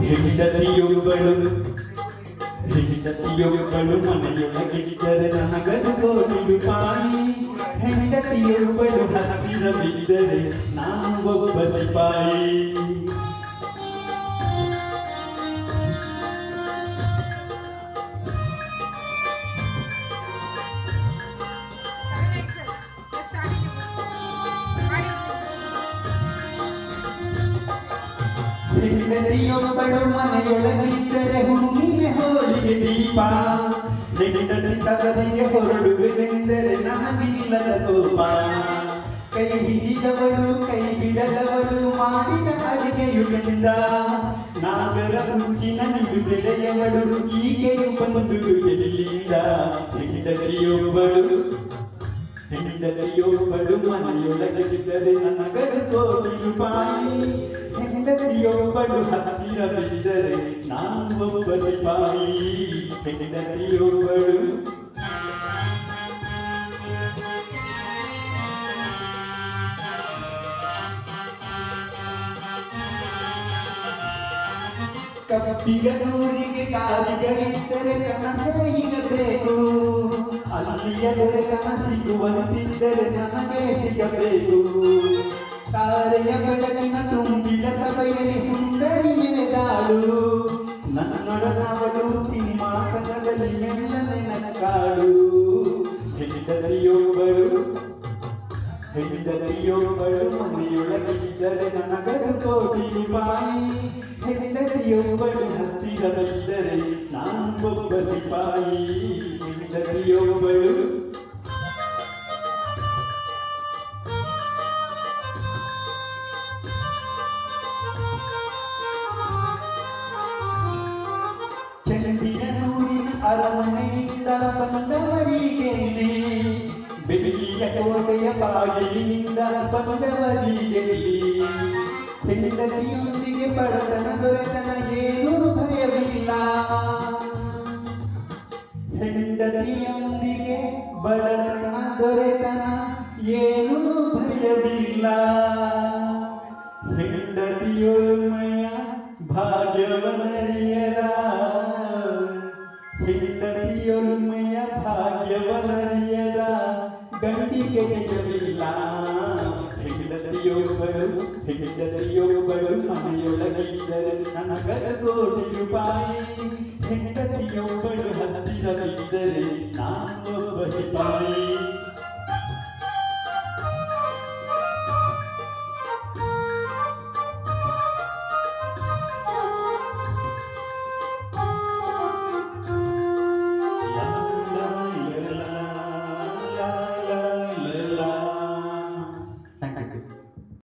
ಹೆಂಡತಿಯೊಬ್ಬಳು ಹೆಂಡತಿಯೊಬ್ಬಳು ಮನೆಯೊಳಗಿದ್ದರೆ ನನಗದು ಕೋಟಿ ರೂಪಾಯಿ ಹೆಂಡತಿಯೊಬ್ಬಳು ಹತ್ತಿರ ಬಿದ್ದರೆ ನಾನು ಒಬ್ಬ ಸಿಪಾಯಿ ಹೆಂಡತಿಯೊಬ್ಬಳು ಮನೆಯೊಳಗಿದ್ದರೆ ಹುಣ್ಣಿಮೆ ಹೋಳಿಗೆ ದೀಪ ಹೆಂಡತಿ ತವರಿಗೆ ಹೊರಡುವುದೆಂದರೆ ನನಗಿಲ್ಲದ ಕೋಪ ಕೈ ಹಿಡಿದವಳು ಕೈ ಬಿಡದವಳು ಮಾಡಿದ ಅಡಿಗೆಯು ಗಂಧ ನಾಗರ ಮುಂಚಿನ ನಿಲುಗಡೆಯವಳು ಈಗೆಯು ಬಂದು ಎಲ್ಲಿಂದ ಹೆಂಡತಿಯೊಬ್ಬಳು ಹೆಂಡತಿಯೊಬ್ಬಳು ಮನೆಯೊಳಗಿದ್ದರೆ ನನಗದು ಕೋಟಿ ರೂಪಾಯಿ ಹೆಂಡತಿಯೊಬ್ಬಳು ಹತ್ತಿರ ಬಿದ್ದರೆ ನಾನು ಒಬ್ಬ ಸಿಪಾಯಿ ಹೆಂಡತಿಯೊಬ್ಬಳು ಕಪ್ಪಿಗನೂರಿಗೆ ಕಾಲಿಗಳಿದ್ದರೆ ಕನಸೇ ಇರಬೇಕು ಅಲ್ಲಿಯ ದೊರೆತನ ಸಿಗುವಂತಿದ್ದರೆ ನನಗೆ ಸಿಗಬೇಕು ತಾರೆಯ ಬೆಳಕಿನ ತುಂಬಿದ ಮೆಲ್ಲನೆ ನನ್ನ ಕಾಳು ಹೆಂಡತಿಯೊಬ್ಬಳು ಹೆಂಡತಿಯೊಬ್ಬಳು ಮನೆಯೊಳಗಿದ್ದರೆ ನನಗದು ಕೋಟಿ ರೂಪಾಯಿ ಹೆಂಡತಿಯೊಬ್ಬಳು ಹತ್ತಿರ ಬಿದ್ದರೆ ನಾನು ಒಬ್ಬ ಸಿಪಾಯಿ ಹೆಂಡತಿಯೊಬ್ಬಳು ಚಂದಿರ ನೂರಿನ ಅರಮನೆಯಿಂದ ಬಂದವರಿಗೆ ಬೆಳಗಿಯ ಕೋಟೆಯ ಬಾಗಿಲಿನಿಂದ ಬಂದವರಿಗೆ ಹೆಂಡತಿಯೊಂದಿಗೆ ಬಡತನ ದೊರೆತನ ಏನೂ ಭಯವಿಲ್ಲ ಹೆಂಡತಿಯೊಂದಿಗೆ ಬಡತನ ದೊರೆತನ ಏನೂ ಭಯವಿಲ್ಲ ಹೆಂಡತಿಯೊಳ್ಮೆಯ ಭಾಗ್ಯವನರಿಯದ ಹೆಂಡತಿಯೊಳ್ಮೆಯ ಭಾಗ್ಯವನರಿಯದ ಗಂಡಿಗೆ ಜಯವಿಲ್ಲ ಹೆಂಡತಿಯೊಬ್ಬಳು ಹೆಂಡತಿಯೊಬ್ಬಳು ಮನೆಯೊಳಗಿದ್ದರೆ ನನಗರ ಕೋಟಿ ರೂಪಾಯಿ ಹೆಂಡತಿಯೊಬ್ಬಳು ಹತ್ತಿರ ಬಿದ್ದರೆ ನಾನು ಸಿಪಾಯಿ